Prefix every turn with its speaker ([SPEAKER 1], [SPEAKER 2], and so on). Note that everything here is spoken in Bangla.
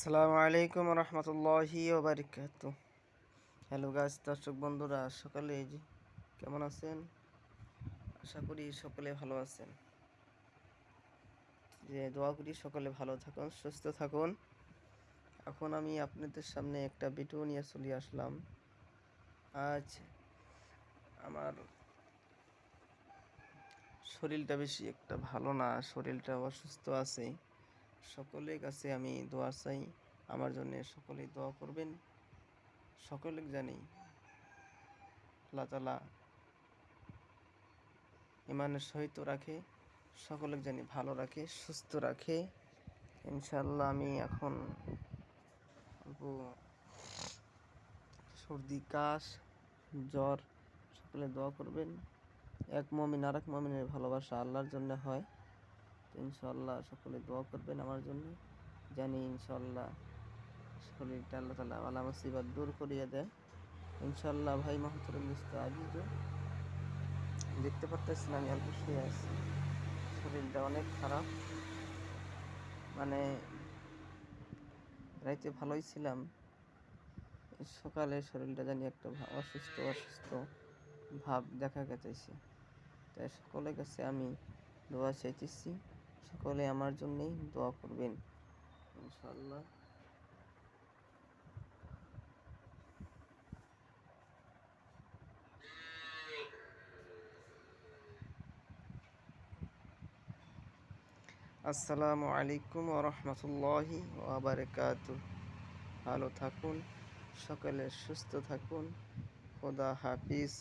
[SPEAKER 1] আসসালামু আলাইকুম রহমতুল্লাহি ওবরিকাত। হ্যালো গাছ দর্শক বন্ধুরা, সকালে কেমন আছেন? আশা করি সকলে ভালো আছেন। যে দোয়া করি সকলে ভালো থাকুন, সুস্থ থাকুন। এখন আমি আপনাদের সামনে একটা ভিডিও নিয়ে চলে আসলাম। আজ আমার শরীরটা বেশি একটা ভালো না, শরীরটা অসুস্থ আছে। সকলের কাছে আমি দোয়া চাই। আমার জন্য সকলেই দোয়া করবেন। সকলে জানি আল্লাহ তালা ইমানের সহিত রাখে সকলে জানি ভালো রাখে, সুস্থ রাখে। ইনশাল্লাহ আমি এখন অল্প সর্দি, কাশ, জ্বর, সকলে দোয়া করবেন। এক মমিন আর এক মমিনের ভালোবাসা আল্লাহর জন্য হয়। তো ইনশাল্লাহ সকলে দোয়া করবেন আমার জন্য। জানি ইনশাল্লাহ শরীরটা আল্লাহ তালা আলা মুসিবাত দূর করিয়ে দেয়। ইনশাল্লাহ ভাই মাহতুরুল আজিজ। দেখতে পারতেছেন আমি অল্প শুয়ে আছি। শরীরটা অনেক খারাপ। মানে রাইতে ভালোই ছিলাম। সকালে শরীরটা জানি একটা অসুস্থ অসুস্থ ভাব দেখা গেছে। তাই সকলের কাছে আমি দোয়া চাইতেছি। সকলে আমার জন্যই দোয়া করবেন। ইনশাল্লাহ আসসালামু আলাইকুম রহমতুল্লাহি ওবরকাত ভালো থাকুন, সকলে সুস্থ থাকুন। খোদা হাফিজ।